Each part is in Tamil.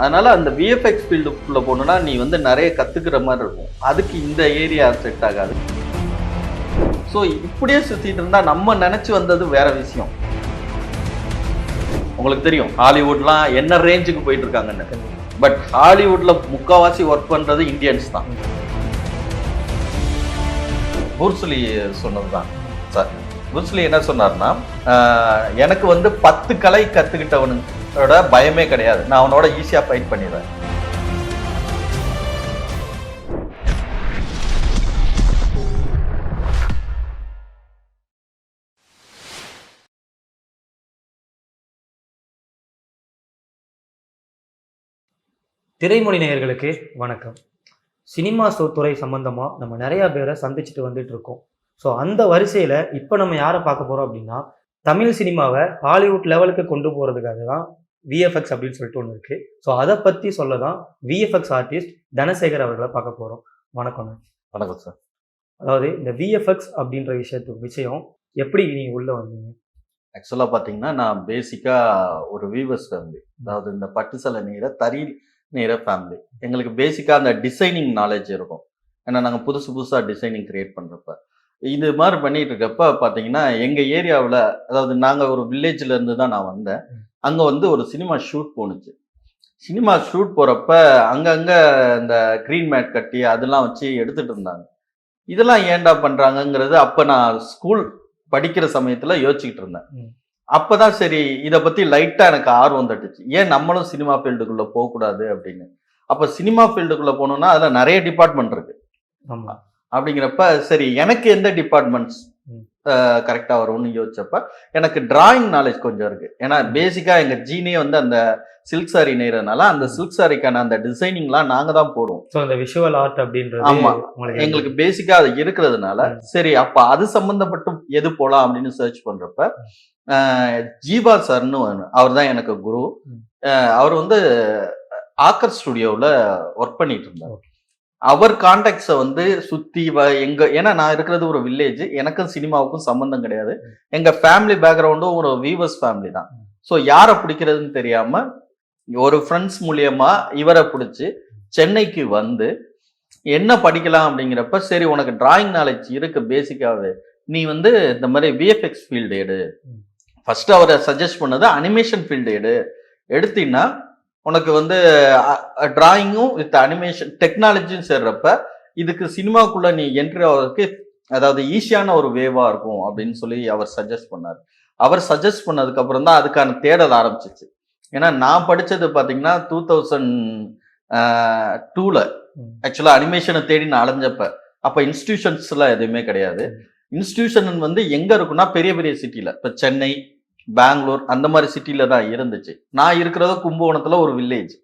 அதனால அந்த விஎஃப்எக்ஸ் ஃபீல்டுக்குள்ளே போகணுன்னா நீ வந்து நிறைய கத்துக்கிற மாதிரி இருக்கும். அதுக்கு இந்த ஏரியா செட் ஆகாது. ஸோ இப்படியே சுற்றிட்டு இருந்தா நம்ம நினைச்சு வந்தது வேற விஷயம். உங்களுக்கு தெரியும் ஹாலிவுட்லாம் என்ன ரேஞ்சுக்கு போயிட்டு இருக்காங்கன்னு. பட் ஹாலிவுட்ல முக்காவாசி ஒர்க் பண்றது இந்தியன்ஸ் தான். புர்சுலி சொன்னதுதான். சார் புர்சுலி என்ன சொன்னார்னா எனக்கு வந்து பத்து கலை கத்துக்கிட்டவனோட பயமே கிடையாது. நான் அவனோட ஈஸியாக ஃபைட் பண்ணிடுவேன். திரைமொழி நேயர்களுக்கு வணக்கம். சினிமா துறை சம்பந்தமாக நம்ம நிறையா பேரை சந்திச்சுட்டு வந்துட்டு இருக்கோம். ஸோ அந்த வரிசையில் இப்போ நம்ம யாரை பார்க்க போகிறோம் அப்படின்னா தமிழ் சினிமாவை ஹாலிவுட் லெவலுக்கு கொண்டு போகிறதுக்காக தான் விஎஃப்எக்ஸ் அப்படின்னு சொல்லிட்டு ஒன்று இருக்குது ஸோ அதை பற்றி சொல்ல தான் விஎஃப்எக்ஸ் ஆர்டிஸ்ட் தனசேகர் அவர்களை பார்க்க போகிறோம் வணக்கம். வணக்கம் சார் அதாவது இந்த விஎஃப்எக்ஸ் அப்படின்ற விஷயத்துக்கு விஷயம் எப்படி நீங்கள் உள்ளே வந்தீங்க? ஆக்சுவலாக பார்த்தீங்கன்னா நான் பேசிக்காக ஒரு வீவர்ஸ் ஃபேமிலி அதாவது இந்த பட்டு சிலை நெய்கிற தறி நெய்கிற ஃபேமிலி எங்களுக்கு பேசிக்காக அந்த டிசைனிங் நாலேஜ் இருக்கும். ஏன்னா நாங்கள் புதுசு புதுசாக டிசைனிங் கிரியேட் பண்ணுறப்ப இது மாதிரி பண்ணிட்டு இருக்கப்ப பார்த்தீங்கன்னா எங்கள் ஏரியாவில் அதாவது நாங்கள் ஒரு வில்லேஜில் இருந்து தான் நான் வந்தேன். அங்கே வந்து ஒரு சினிமா ஷூட் போணுச்சு சினிமா ஷூட் போகிறப்ப அங்கங்கே இந்த க்ரீன் மேட் கட்டி அதெல்லாம் வச்சு எடுத்துட்டு இருந்தாங்க. இதெல்லாம் ஏன்டா பண்ணுறாங்கங்கிறது அப்போ நான் ஸ்கூல் படிக்கிற சமயத்துல யோசிச்சுக்கிட்டு இருந்தேன். ம். அப்பதான் சரி இத பத்தி லைட்டா எனக்கு ஆர்வம் தட்டுச்சு. ஏன் நம்மளும் சினிமா ஃபீல்டுக்குள்ள போக கூடாது அப்படின்னு. அப்ப சினிமா ஃபீல்டுக்குள்ள போகணும்னா அதுல நிறைய டிபார்ட்மெண்ட் இருக்கு. ஆமாம் அப்படிங்கிறப்ப சரி எனக்கு எந்த டிபார்ட்மெண்ட்ஸ் ம். கரெக்டா வரும்னு யோசிச்சப்ப எனக்கு டிராயிங் நாலேஜ் கொஞ்சம் இருக்கு ஏன்னா பேசிக்கா எங்க ஜீனே வந்து அந்த சில்க் சாரி நெய்யறதுனால அந்த சில்க் சாரிக்கான அந்த டிசைனிங்லாம் நாங்க தான் போடுவோம் ஸோ இந்த விஷுவல் ஆர்ட் அப்படின்றது ஆமா. உங்களுக்கு எங்களுக்கு பேசிக்கா அது இருக்கிறதுனால. சரி அப்ப அது சம்பந்தப்பட்டு எது போலாம் அப்படின்னு சர்ச் பண்றப்ப அஹ், ஜீவா சார்னு அவர் தான் எனக்கு குரு அவர் வந்து ஆக்கர் ஸ்டுடியோவில் ஒர்க் பண்ணிட்டு இருந்தார். அவர் கான்டாக்ட்ஸை வந்து சுத்தி வ- எங்க ஏன்னா நான் இருக்கிறது ஒரு வில்லேஜ் எனக்கும் சினிமாவுக்கும் சம்பந்தம் கிடையாது எங்க ஃபேமிலி பேக்ரவுண்டும் ஒரு வீவர்ஸ் ஃபேமிலி தான். ஸோ யாரை பிடிக்கிறதுன்னு தெரியாம ஒரு ஃப்ரெண்ட்ஸ் மூலியமா இவரை பிடிச்சி சென்னைக்கு வந்து என்ன படிக்கலாம் அப்படிங்கிறப்ப சரி உனக்கு டிராயிங் நாலேஜ் இருக்கு பேசிக்காவே நீ வந்து இந்த மாதிரி விஎஃப்எக்ஸ் ஃபீல்டு எடு. ஃபர்ஸ்ட் அவரை சஜஸ்ட் பண்ணது அனிமேஷன் ஃபீல்டு எடு எடுத்தீங்கன்னா உனக்கு வந்து டிராயிங்கும் வித் அனிமேஷன் டெக்னாலஜியும் சேர்றப்ப இதுக்கு சினிமாக்குள்ள நீ என்ட்ரி ஆகிறதுக்கு அதாவது ஈஸியான ஒரு வேவா இருக்கும் அப்படின்னு சொல்லி அவர் சஜஸ்ட் பண்ணார். அவர் சஜஸ்ட் பண்ணதுக்கு அப்புறம் தான் அதுக்கான தேடல் ஆரம்பிச்சிச்சு. ஏன்னா நான் படிச்சது பாத்தீங்கன்னா டூ தௌசண்ட் டூல ம். ஆக்சுவலா அனிமேஷனை தேடி நான் அலைஞ்சப்ப அப்ப இன்ஸ்டிடியூஷன்ஸ் எல்லாம் எதுவுமே கிடையாது. இன்ஸ்டிடியூஷன் வந்து எங்க இருக்குன்னா பெரிய பெரிய சிட்டில இப்ப சென்னை பெங்களூர் அந்த மாதிரி சிட்டில தான் இருந்துச்சு. நான் இருக்கிறது கும்பகோணத்துல ஒரு வில்லேஜ்.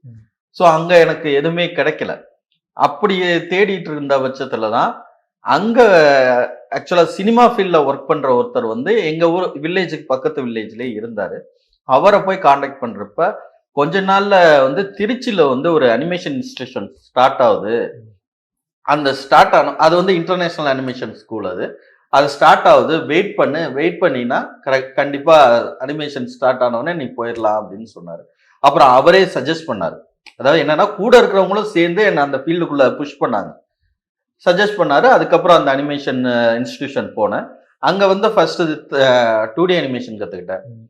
ஸோ அங்க எனக்கு எதுவுமே கிடைக்கல. அப்படி தேடிட்டு இருந்த பட்சத்துல தான் அங்க ஆக்சுவலா சினிமா ஃபீல்ட்ல ஒர்க் பண்ற ஒருத்தர் வந்து எங்க ஊர் வில்லேஜுக்கு பக்கத்து வில்லேஜ்லயே இருந்தாரு. அவரை போய் காண்டாக்ட் பண்றப்ப கொஞ்ச நாள்ல வந்து திருச்சியில வந்து ஒரு அனிமேஷன் இன்ஸ்டிடியூஷன் ஸ்டார்ட் ஆகுது. அந்த ஸ்டார்ட் ஆன அது வந்து இன்டர்நேஷனல் அனிமேஷன் ஸ்கூல் அது. அது ஸ்டார்ட் ஆகுது. வெயிட் பண்ணு. வெயிட் பண்ணினா கரெக்ட் கண்டிப்பா அனிமேஷன் ஸ்டார்ட் ஆனவுடனே நீ போயிடலாம் அப்படின்னு சொன்னாரு. அப்புறம் அவரே சஜஸ்ட் பண்ணாரு. அதாவது என்னன்னா கூட இருக்கிறவங்களும் சேர்ந்து என்ன அந்த ஃபீல்டுக்குள்ள புஷ் பண்ணாங்க. சஜஸ்ட் பண்ணாரு. அதுக்கப்புறம் அந்த அனிமேஷன் இன்ஸ்டிடியூஷன் போனேன். அங்க வந்து ஃபர்ஸ்ட் டூ டி அனிமேஷன் கத்துக்கிட்டேன். ம்.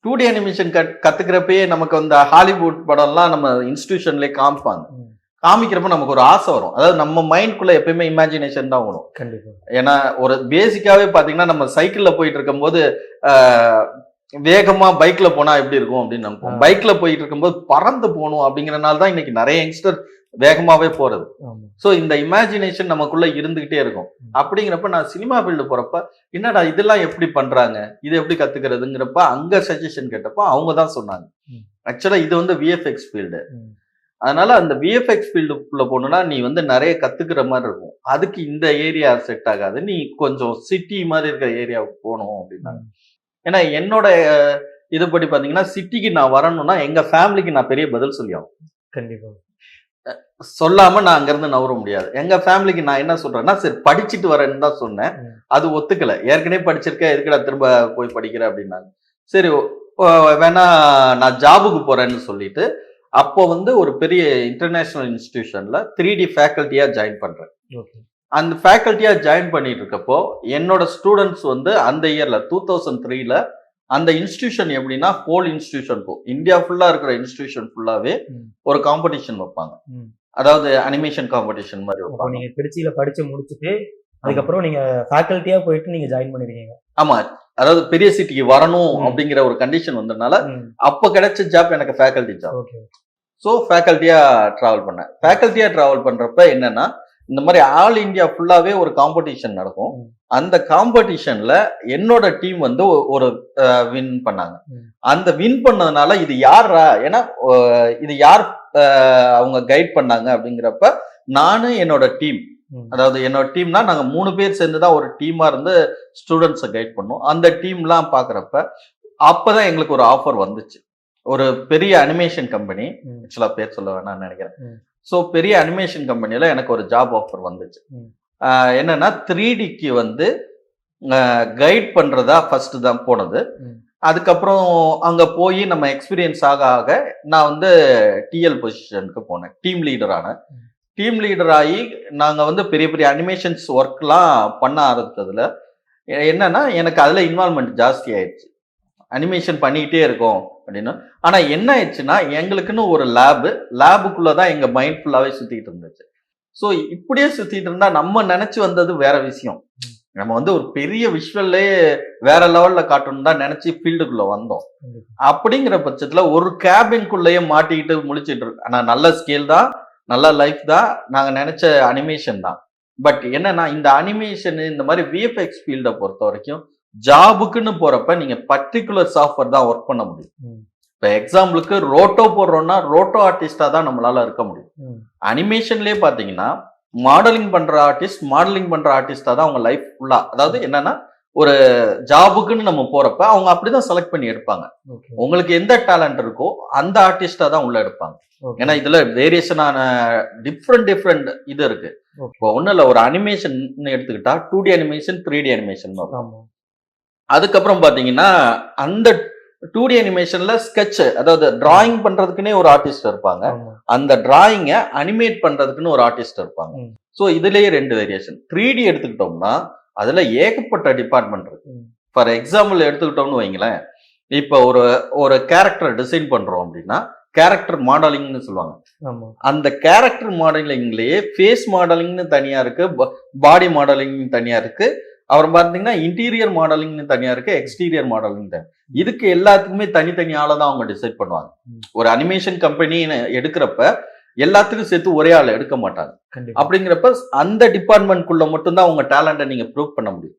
டூ டி அனிமேஷன் கத் கத்துக்கிறப்பயே நமக்கு அந்த ஹாலிவுட் படம்லாம் நம்ம இன்ஸ்டிடியூஷன்லயே காமிப்பாங்க. காமிக்கிறப்ப நமக்கு ஒரு ஆசை வரும். அதாவது நம்ம மைண்ட்குள்ள எப்பயுமே இமேஜினேஷன் தான் வரும் கண்டிப்பா. ஏன்னா ஒரு பேசிக்காவே பாத்தீங்கன்னா நம்ம சைக்கிள்ல போயிட்டு இருக்கும்போது வேகமா பைக்ல போனா எப்படி இருக்கும் அப்படின்னு நினைப்போம். ஆ. பைக்ல போயிட்டு இருக்கும்போது பறந்து போகணும் அப்படிங்கறனால தான் இன்னைக்கு நிறைய யங்ஸ்டர் வேகமாவே போறது. சோ இந்த இமேஜினேஷன் நமக்குள்ள இருந்துகிட்டே இருக்கும். அப்படிங்கிறப்ப நான் சினிமா ஃபீல்டு போறப்ப என்னடா இதெல்லாம் எப்படி பண்றாங்க? இது எப்படி கத்துக்கிறதுங்கிறப்ப அங்க சஜஷன் கேட்டப்ப அவங்க தான் சொன்னாங்க. ஆக்சுவலா இது வந்து விஎஃப்எக்ஸ் ஃபீல்டு ம். அதனால அந்த விஎஃப்எக்ஸ் ஃபீல்டுக்குள்ள போகணும்னா நீ வந்து நிறைய கத்துக்கிற மாதிரி இருக்கும். அதுக்கு இந்த ஏரியா செட் ஆகாது. நீ கொஞ்சம் சிட்டி மாதிரி இருக்கிற ஏரியாவுக்கு போகணும் அப்படின்னாங்க ஏன்னா என்னோட இதுபடி பாத்தீங்கன்னா சிட்டிக்கு நான் வரணும்னா எங்க ஃபேமிலிக்கு நான் பெரிய பதில் சொல்லி ஆகணும். கண்டிப்பா. சொல்லாம நான் அங்கிருந்து நவர முடியாது. எங்க ஃபேமிலிக்கு நான் என்ன சொல்றேன்னா சரி படிச்சுட்டு வரேன்னு தான் சொன்னேன். அது ஒத்துக்கல. ஏற்கனவே படிச்சிருக்கேன் எதுக்குடா திரும்ப போய் படிக்கிற அப்படின்னாங்க. சரி வேணா நான் ஜாபுக்கு போறேன்னு சொல்லிட்டு அப்போ வந்து ஒரு பெரிய இன்டர்நேஷனல் இன்ஸ்டிடியூஷன்ல த்ரீ டி ஃபேக்கல்ட்டியா ஜாயின் பண்றேன். அந்த ஃபேக்கல்ட்டியா ஜாயின் பண்ணிட்டு இருக்கப்போ என்னோட ஸ்டூடெண்ட்ஸ் வந்து அந்த இயர்ல டூ தௌசண்ட் த்ரீல அந்த இன்ஸ்டிடியூஷன் எப்படின்னா ஹோல் இன்ஸ்டிடியூஷன் இந்தியா ஃபுல்லா இருக்கிற இன்ஸ்டிடியூஷன் ஃபுல்லாவே. ஒரு காம்படிஷன் வைப்பாங்க. அதாவது அனிமேஷன் காம்படிஷன் மாதிரி வைப்பாங்க. நீங்க திருச்சியில படிச்சு முடிச்சுட்டு அதுக்கப்புறம் நீங்க ஃபேக்கல்ட்டியா போயிட்டு நீங்க ஜாயின் பண்ணிருக்கீங்க. ஆமா. அதாவது பெரிய சிட்டிக்கு வரணும். அப்படிங்கிற ஒரு கண்டிஷன் வந்ததுனால. அப்ப கிடைச்ச ஜாப் எனக்கு ஃபேக்கல்ட்டி ஜாப் ஓகே ஸோ ஃபேக்கல்ட்டியா டிராவல் பண்ணேன் ஃபேக்கல்ட்டியா டிராவல் பண்றப்ப என்னன்னா இந்த மாதிரி ஆல் இந்தியா ஃபுல்லாவே ஒரு காம்படிஷன் நடக்கும். அந்த காம்படிஷன்ல என்னோட டீம் வந்து ஒரு வின் பண்ணாங்க. அந்த வின் பண்ணதுனால இது யாரா ஏன்னா இது யார் அவங்க கைட் பண்ணாங்க அப்படிங்கிறப்ப நானு என்னோட டீம். அதாவது என்னோட டீம்னா நாங்க மூணு பேர் சேர்ந்து தான் ஒரு டீமா இருந்து ஸ்டூடெண்ட்ஸை கைட் பண்ணோம் அந்த டீம்லாம் பாக்குறப்ப அப்பதான் எங்களுக்கு ஒரு ஆஃபர் வந்துச்சு ஒரு பெரிய அனிமேஷன் கம்பெனி. ஆக்சுவலா பேர் சொல்ல வேணாம்னு நினைக்கிறேன். ஸோ பெரிய அனிமேஷன் கம்பெனில எனக்கு ஒரு ஜாப் ஆஃபர் வந்துச்சு என்னன்னா த்ரீ டிக்கு வந்து கைட் பண்றதா ஃபர்ஸ்ட் தான் போனது. அதுக்கப்புறம் அங்க போய் நம்ம எக்ஸ்பீரியன்ஸ் ஆக ஆக நான் வந்து டிஎல் பொசிஷனுக்கு போனேன் டீம் லீடர் ஆனேன். டீம் லீடர் ஆகி நாங்க வந்து பெரிய பெரிய அனிமேஷன்ஸ் ஒர்க்லாம் பண்ண ஆரம்பிச்சதுல எ- என்னன்னா எனக்கு அதுல இன்வால்மெண்ட் ஜாஸ்தி ஆயிடுச்சு அனிமேஷன் பண்ணிக்கிட்டே இருக்கோம் அப்படின்னு. ஆனா என்ன ஆயிடுச்சுன்னா எங்களுக்குன்னு ஒரு லேபு லேபுக்குள்ளதான் எங்க மைண்ட் ஃபுல்லாவே சுத்திட்டு இருந்துச்சு. ஸோ இப்படியே சுத்திட்டு இருந்தா நம்ம நினைச்சு வந்தது வேற விஷயம். நம்ம வந்து ஒரு பெரிய விஷுவல்லே வேற லெவல்ல காட்டணும் தான் நினைச்சு ஃபீல்டுக்குள்ள வந்தோம். அப்படிங்கிற பட்சத்துல ஒரு கேபின்குள்ளேயே மாட்டிக்கிட்டு முழிச்சிட்டு இருக்கு ஆனா நல்ல ஸ்கேல் தான் நல்ல லைஃப் தான் நாங்க நினைச்ச அனிமேஷன் தான். பட் என்னன்னா இந்த அனிமேஷன் இந்த மாதிரி விஎஃப்எக்ஸ் ஃபீல்டை பொறுத்த வரைக்கும் ஜாபுக்குன்னு போறப்ப நீங்க பர்டிகுலர் சாஃப்ட்வேர் தான் ஒர்க் பண்ண முடியும். இப்போ எக்ஸாம்பிளுக்கு ரோட்டோ போடுறோம்னா ரோட்டோ ஆர்டிஸ்டா தான் நம்மளால இருக்க முடியும். அனிமேஷன்லயே பாத்தீங்கன்னா மாடலிங் பண்ற ஆர்டிஸ்ட் மாடலிங் பண்ற ஆர்டிஸ்டா தான் அவங்க லைஃப் ஃபுல்லா அதாவது என்னன்னா ஒரு ஜாபுக்குன்னு நம்ம போறப்ப அவங்க அப்படிதான் செலக்ட் பண்ணி எடுப்பாங்க. உங்களுக்கு எந்த டேலண்ட் இருக்கோ அந்த ஆர்டிஸ்டா தான் உள்ள எடுப்பாங்க. ஏன்னா இதுல வேரியேஷனான டிஃப்ரெண்ட் டிஃப்ரெண்ட் இது இருக்கு. இப்போ ஒண்ணும் இல்ல ஒரு அனிமேஷன் எடுத்துக்கிட்டா two D animation three D animation அதுக்கப்புறம் பாத்தீங்கன்னா அந்த டூ டி அனிமேஷன்ல ஸ்கெட்ச் அதாவது டிராயிங் பண்றதுக்குன்னே ஒரு ஆர்டிஸ்ட் இருப்பாங்க. அந்த டிராயிங்கை அனிமேட் பண்றதுக்குன்னு ஒரு ஆர்டிஸ்ட் இருப்பாங்க. ஸோ இதுலயே ரெண்டு வேரியேஷன் த்ரீ டி எடுத்துக்கிட்டோம்னா அதுல ஏகப்பட்ட டிபார்ட்மெண்ட் இருக்கு. ஃபார் எக்ஸாம்பிள் எடுத்துக்கிட்டோம்னு வைங்களேன். இப்போ ஒரு ஒரு கேரக்டர் டிசைன் பண்றோம் அப்படின்னா கேரக்டர் மாடலிங்னு சொல்லுவாங்க. அந்த கேரக்டர் மாடலிங்லயே ஃபேஸ் மாடலிங்னு தனியா இருக்கு பாடி மாடலிங் தனியா இருக்கு. அப்புறம் பார்த்தீங்கன்னா இன்டீரியர் மாடலிங்னு தனியா இருக்கு எக்ஸ்டீரியர் மாடலிங் தனி இதுக்கு எல்லாத்துக்குமே தனித்தனி ஆளை தான் அவங்க டிசைட் பண்ணுவாங்க. ஒரு அனிமேஷன் கம்பெனின்னு எடுக்கிறப்ப எல்லாத்துக்கும் சேர்த்து ஒரே ஆள் எடுக்க மாட்டாங்க. அப்படிங்கிறப்ப அந்த டிபார்ட்மெண்ட்குள்ள மட்டும்தான் உங்க டேலண்ட்டை நீங்க ப்ரூவ் பண்ண முடியும்.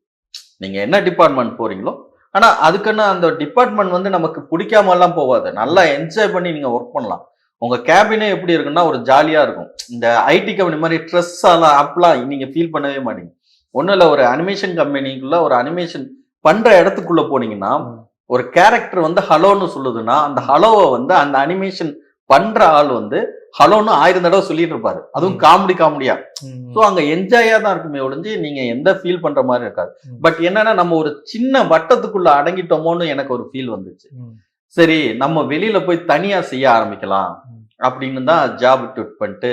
நீங்க என்ன டிபார்ட்மெண்ட் போறீங்களோ ஆனா அதுக்குன்னு அந்த டிபார்ட்மெண்ட் வந்து நமக்கு பிடிக்காம எல்லாம் போகாது. நல்லா என்ஜாய் பண்ணி நீங்க ஒர்க் பண்ணலாம். உங்க கேபினே எப்படி இருக்குன்னா ஒரு ஜாலியா இருக்கும். இந்த ஐடி கம்பெனி மாதிரி ட்ரெஸ் எல்லாம் ஆப்லாம் நீங்க ஃபீல் பண்ணவே மாட்டீங்க. ஒன்றும் இல்லை ஒரு அனிமேஷன் கம்பெனிக்குள்ள ஒரு அனிமேஷன் பண்ற இடத்துக்குள்ள போனீங்கன்னா. ஒரு கேரக்டர் வந்து ஹலோன்னு சொல்லுதுன்னா அந்த ஹலோவை வந்து அந்த அனிமேஷன் பண்ற ஆள் வந்து ஹலோன்னு ஆயிரம் தடவை சொல்லிட்டு இருப்பாரு அதுவும். காமெடி காமெடியா ஸோ அங்க என்ஜாயா தான் இருக்குமே ஒழிஞ்சு நீங்க எந்த ஃபீல் பண்ற மாதிரி இருக்காது. பட் என்னன்னா நம்ம ஒரு சின்ன வட்டத்துக்குள்ள அடங்கிட்டோமோன்னு எனக்கு ஒரு ஃபீல் வந்துச்சு சரி நம்ம வெளியில போய் தனியா செய்ய ஆரம்பிக்கலாம். அப்படின்னு தான் ஜாப் ட்விட் பண்ணிட்டு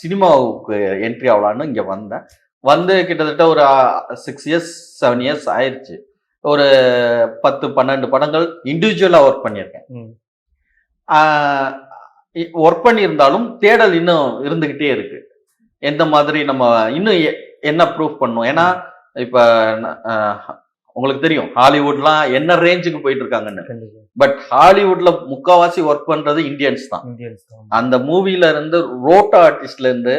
சினிமாவுக்கு என்ட்ரி ஆகலான்னு இங்க வந்தேன். வந்து கிட்டத்தட்ட ஒரு சிக்ஸ் இயர்ஸ் செவன் இயர்ஸ் ஆயிருச்சு. ஒரு பத்து பன்னெண்டு படங்கள் இண்டிவிஜுவலா ஒர்க் பண்ணியிருக்கேன். ஒர்க் பண்ணியிருந்தாலும் தேடல் இன்னும் இருந்துகிட்டே இருக்கு. எந்த மாதிரி நம்ம இன்னும் என்ன ப்ரூஃப் பண்ணும் ஏன்னா இப்ப உங்களுக்கு தெரியும் ஹாலிவுட்லாம் என்ன ரேஞ்சுக்கு போயிட்டு இருக்காங்கன்னு பட் ஹாலிவுட்ல முக்காவாசி ஒர்க் பண்றது இந்தியன்ஸ் தான். அந்த மூவில இருந்து ரோட்டோ ஆர்டிஸ்ட்ல இருந்து.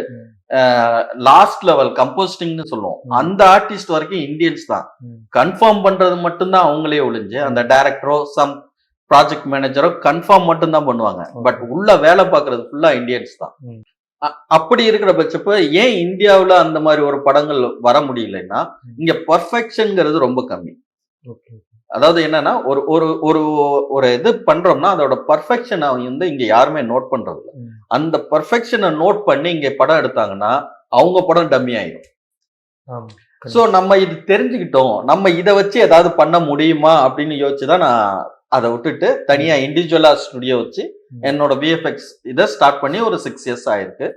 லாஸ்ட் லெவல் கம்போஸ்டிங்னு சொல்லுவோம். அந்த ஆர்டிஸ்ட் வரைக்கும் இந்தியன்ஸ் தான். கன்ஃபார்ம் பண்றது மட்டும்தான் அவங்களே ஒழிஞ்சு அந்த டைரக்டரோ சம் ப்ராஜெக்ட் மேனேஜரோ கன்ஃபார்ம் மட்டும்தான் பண்ணுவாங்க. பட் உள்ள வேலை பார்க்கறது ஃபுல்லா இந்தியன்ஸ் தான். அப்படி இருக்கிற பட்சப்ப ஏன் இந்தியாவுல அந்த மாதிரி ஒரு படங்கள் வர முடியலன்னா. இங்க பர்ஃபெக்ஷன்ங்கிறது ரொம்ப கம்மி ஓகே அதாவது என்னன்னா ஒரு ஒரு ஒரு ஒரு இது பண்றோம்னா அதோட பர்ஃபெக்ஷனை வந்து இங்க யாருமே நோட் பண்றது இல்ல. அந்த பர்ஃபெக்ஷனை நோட் பண்ணி இங்க படம் எடுத்தாங்கன்னா அவங்க படம் டம்மி ஆயிடும் சோ நம்ம இது தெரிஞ்சுக்கிட்டோம் நம்ம இதை வச்சு ஏதாவது பண்ண முடியுமா அப்படின்னு யோசிச்சுதான் நான் அதை விட்டுட்டு தனியா இண்டிவிஜுவலா ஸ்டுடியோ வச்சு. என்னோட விஎஃப்எக்ஸ் இதை ஸ்டார்ட் பண்ணி ஒரு சிக்ஸ் இயர்ஸ் ஆயிருக்கு.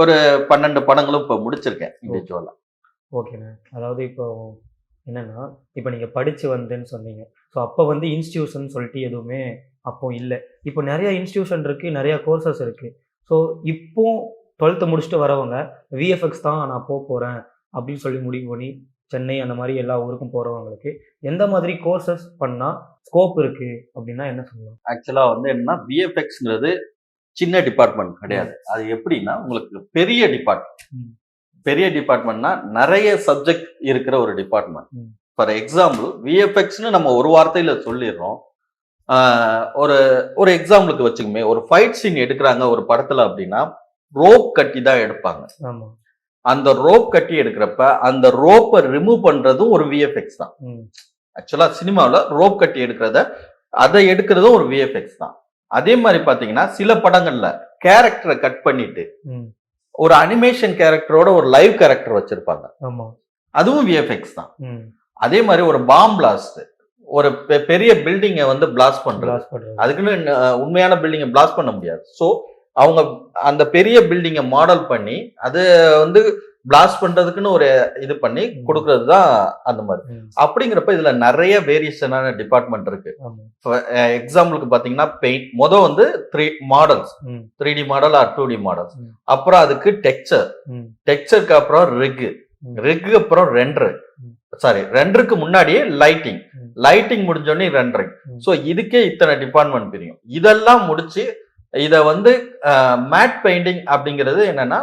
ஒரு பன்னெண்டு படங்களும் இப்போ முடிச்சிருக்கேன் இண்டிவிஜுவலா ஓகேண்ணே. அதாவது இப்போ என்னன்னா இப்போ நீங்கள் படித்து வந்தேன்னு சொன்னீங்க. ஸோ அப்போ வந்து இன்ஸ்டியூஷன் சொல்லிட்டு எதுவுமே அப்போ இல்லை. இப்போ நிறைய இன்ஸ்டியூஷன் இருக்குது நிறைய கோர்சஸ் இருக்குது ஸோ இப்போ டுவெல்த்து முடிச்சுட்டு வரவங்க விஎஃப்எக்ஸ் தான் நான் போக போகிறேன் அப்படின்னு சொல்லி முடிவு பண்ணி சென்னை அந்த மாதிரி எல்லா ஊருக்கும் போகிறவங்களுக்கு எந்த மாதிரி கோர்சஸ் பண்ணால் ஸ்கோப் இருக்குது அப்படின்னா என்ன சொல்லலாம் ஆக்சுவலா வந்து என்னன்னா விஎஃப்எக்ஸ்ங்கிறது சின்ன டிபார்ட்மெண்ட் கிடையாது. அது எப்படின்னா உங்களுக்கு பெரிய டிபார்ட்மெண்ட். பெரிய டிபார்ட்மெண்ட்னா நிறைய சப்ஜெக்ட் இருக்கிற ஒரு டிபார்ட்மெண்ட். ஃபார் எக்ஸாம்பிள் விஎஃப்எக்ஸ்னு நம்ம ஒரு வார்த்தையில சொல்லிடுறோம். ஒரு ஒரு எக்ஸாம்பிளுக்கு வச்சுக்கோமே. ஒரு ஃபைட் சீன் எடுக்கிறாங்க ஒரு படத்துல அப்படின்னா ரோப் கட்டி தான் எடுப்பாங்க. ஆமாம் அந்த ரோப் கட்டி எடுக்கிறப்ப அந்த ரோப்பை ரிமூவ் பண்றதும் ஒரு விஎஃப்எக்ஸ் தான். ஆக்சுவலா சினிமாவில் ரோப் கட்டி எடுக்கிறத அதை எடுக்கிறதும் ஒரு விஎஃப்எக்ஸ் தான். அதே மாதிரி பாத்தீங்கன்னா சில படங்கள்ல கேரக்டரை கட் பண்ணிட்டு ஒரு அனிமேஷன் கேரக்டரோட ஒரு லைவ் கேரக்டர் வச்சிருப்பாங்க. அதுவும் விஎஃப்எக்ஸ் தான். அதே மாதிரி ஒரு பாம் பிளாஸ்ட் ஒரு பெரிய பில்டிங்கை வந்து பிளாஸ்ட் பண்றது. அதுக்குன்னு உண்மையான பில்டிங்கை பிளாஸ்ட் பண்ண முடியாது. ஸோ அவங்க அந்த பெரிய பில்டிங்கை மாடல் பண்ணி அது வந்து பிளாஸ்ட் பண்றதுக்குன்னு ஒரு இது பண்ணி. கொடுக்கறது தான் அந்த மாதிரி. அப்படிங்கிறப்ப இதுல நிறைய வேரியேஷனான டிபார்ட்மெண்ட் இருக்கு. எக்ஸாம்பிளுக்கு பாத்தீங்கன்னா பெயிண்ட் மொதல் வந்து three models three D model or two D models. அப்புறம் அதுக்கு டெக்ஸ்சர் டெக்ஸ்சருக்கு அப்புறம் ரிக் ம். ரிக்கு அப்புறம் ரெண்டர். சாரி ரெண்டருக்கு முன்னாடியே லைட்டிங். லைட்டிங் முடிஞ்சோடனே ரெண்டரிங். ஸோ இதுக்கே இத்தனை டிபார்ட்மெண்ட் பிரியும். இதெல்லாம் முடிச்சு இத வந்து மேட் பெயிண்டிங் அப்படிங்கிறது என்னன்னா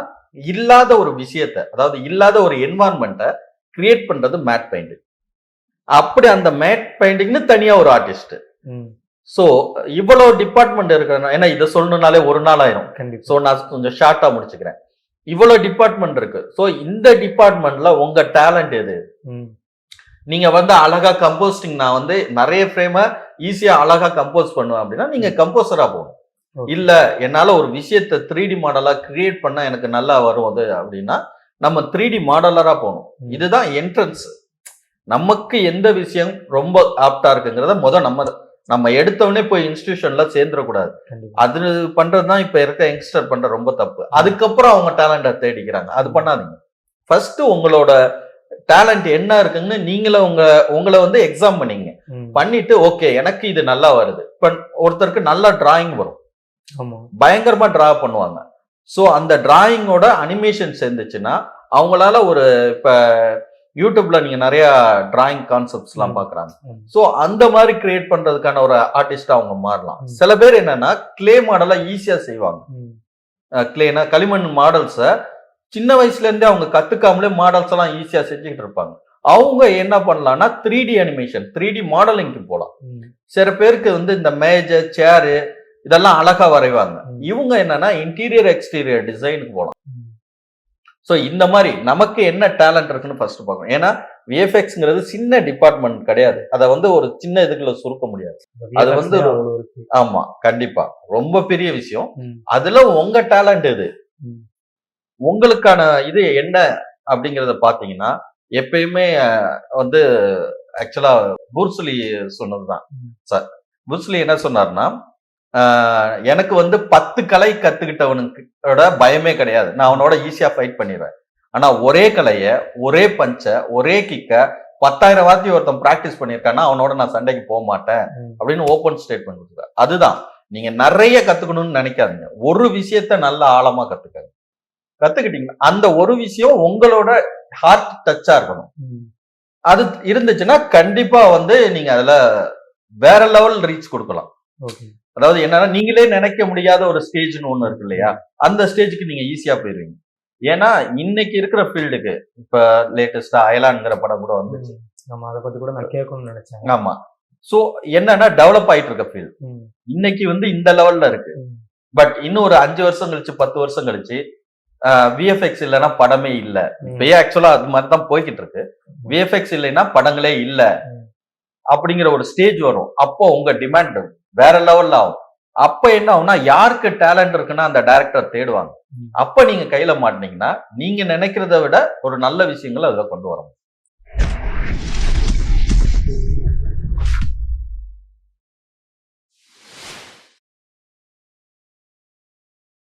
இல்லாத ஒரு விஷயத்த அதாவது இல்லாத ஒரு என்வாரன்மெண்ட்டை கிரியேட் பண்றது மேட் பெயிண்டிங் அப்படி அந்த மேட் பெயிண்டிங்னு தனியா ஒரு ஆர்டிஸ்ட் ஸோ இவ்வளவு டிபார்ட்மெண்ட் இருக்கிற ஏன்னா இதை சொல்லணும்னாலே ஒரு நாள் ஆயிரும். ஸோ நான் கொஞ்சம் ஷார்ட்டா முடிச்சுக்கிறேன். இவ்வளவு டிபார்ட்மெண்ட் இருக்கு. ஸோ இந்த டிபார்ட்மெண்ட்ல உங்க டேலண்ட் எது? நீங்க வந்து அழகா கம்போஸ்டிங் நான் வந்து நிறைய ஃப்ரேம ஈஸியா அழகா கம்போஸ் பண்ணுவேன் அப்படின்னா நீங்க கம்போசரா போகணும். இல்ல என்னால ஒரு விஷயத்தை த்ரீ டி மாடலா கிரியேட் பண்ணா எனக்கு நல்லா வரும் அது அப்படின்னா நம்ம த்ரீ டி மாடலரா போகணும். இதுதான் என்ட்ரன்ஸ் நமக்கு எந்த விஷயம் ரொம்ப ஆப்டா இருக்குங்கிறத முத நம்ம நம்ம எடுத்தவொடனே போய் இன்ஸ்டிடியூஷன்ல சேர்ந்துடக்கூடாது. அது பண்றதுதான் இப்ப இருக்க யங்ஸ்டர் பண்ற ரொம்ப தப்பு. அதுக்கப்புறம் அவங்க டேலண்ட தேடிக்கிறாங்க. அது பண்ணாதீங்க. ஃபர்ஸ்ட் உங்களோட டேலண்ட் என்ன இருக்குன்னு நீங்களே உங்க உங்களை வந்து எக்ஸாம் பண்ணீங்க. பண்ணிட்டு ஓகே எனக்கு இது நல்லா வருது. ஒருத்தருக்கு நல்லா டிராயிங் வரும். பயங்கரமா டிரா பண்ணுவாங்க. ஸோ அந்த டிராயிங்கோட அனிமேஷன் சேர்ந்துச்சுன்னா அவங்களால ஒரு இப்ப யூடியூப்ல நீங்க நிறைய டிராயிங் கான்செப்ட்ஸ் எல்லாம். பாக்குறாங்க. ஸோ அந்த மாதிரி கிரியேட் பண்றதுக்கான ஒரு ஆர்டிஸ்டா அவங்க மாறலாம். சில பேர் என்னன்னா கிளே மாடலா ஈஸியா செய்வாங்க. கிளேனா களிமண் மாடல்ஸை சின்ன வயசுல இருந்தே அவங்க கத்துக்காமலே மாடல்ஸ் எல்லாம் ஈஸியா செஞ்சுக்கிட்டு இருப்பாங்க. அவங்க என்ன பண்ணலாம்னா three D animation three D மாடலிங்க்கு போகலாம் சில பேருக்கு வந்து இந்த மேஜர் சேரு இதெல்லாம் அழகா வரைவாங்க. இவங்க என்னன்னா இன்டீரியர் எக்ஸ்டீரியர் டிசைனுக்கு போகலாம். ஸோ இந்த மாதிரி நமக்கு என்ன டேலண்ட் இருக்குன்னு ஃபர்ஸ்ட் பார்க்கணும் ஏன்னா விஎஃப்எக்ஸ்ங்கிறது சின்ன டிபார்ட்மெண்ட் கிடையாது அதை வந்து ஒரு சின்ன இதுக்குள்ள சுருக்க முடியாது அது வந்து ஆமா கண்டிப்பா ரொம்ப பெரிய விஷயம். அதுல உங்க டேலண்ட் ம். உங்களுக்கான இது என்ன அப்படிங்கறத பாத்தீங்கன்னா எப்பயுமே வந்து ஆக்சுவலா புர்ஸ்லி சொன்னதுதான். சார் புர்ஸ்லி என்ன சொன்னார்னா எனக்கு வந்து பத்து கலை கத்துக்கிட்டவனுக்கு பயமே கிடையாது. நான் அவனோட ஈஸியா ஃபைட் பண்ணிடுவேன் ஆனா ஒரே கலைய ஒரே பஞ்ச ஒரே கிக்க பத்தாயிரம் வார்த்தை ஒருத்தன் பிராக்டிஸ் பண்ணியிருக்கான்னா அவனோட நான் சண்டைக்கு போக மாட்டேன். அப்படின்னு ஓப்பன் ஸ்டேட்மெண்ட் கொடுக்குறாரு அதுதான். நீங்க நிறைய கத்துக்கணும்னு நினைக்காதீங்க. ஒரு விஷயத்த நல்ல ஆழமா கத்துக்கங்க கத்துக்கிட்டீங்கன்னா அந்த ஒரு விஷயம் உங்களோட ஹார்ட் டச்சா இருக்கணும். அது இருந்துச்சுன்னா கண்டிப்பா வந்து நீங்க அதுல வேற லெவல் ரீச் கொடுக்கலாம். ஓகே. அதாவது என்னன்னா நீங்களே நினைக்க முடியாத ஒரு ஸ்டேஜ்னு ஒண்ணு இருக்கு இல்லையா? அந்த ஸ்டேஜுக்கு நீங்க ஈஸியா போயிருவீங்க. ஏன்னா இன்னைக்கு இருக்கிற ஃபீல்டுக்கு இப்ப லேட்டஸ்டா அயலான்ங்கிற படம் கூட வந்துச்சு. ம். நம்ம அதை பத்தி கூட நான் கேட்கணும்னு நினைச்சேன். ஆமா. சோ என்னன்னா டெவலப் ஆயிட்டு இருக்க ஃபீல்டு இன்னைக்கு வந்து இந்த லெவல்ல இருக்கு. பட் இன்னும் ஒரு அஞ்சு வருஷம் கழிச்சு பத்து வருஷம் கழிச்சு விஎஃப்எக்ஸ் இல்லைன்னா படமே இல்ல. ம். இப்பயே ஆக்சுவலா அது மாதிரி தான் போய்கிட்டு இருக்கு. விஎஃப்எக்ஸ் இல்லைன்னா படங்களே இல்ல. அப்படிங்கிற ஒரு ஸ்டேஜ் வரும். அப்போ உங்க டிமாண்ட் வேற லெவல்ல ஆகும். அப்ப என்ன ஆகும்னா யாருக்கு டேலண்ட் இருக்குன்னா அந்த டைரக்டர் தேடுவாங்க. அப்ப நீங்க கையில மாட்டினீங்கன்னா நீங்க நினைக்கிறத விட ஒரு நல்ல விஷயங்களை அதுல கொண்டு வரும்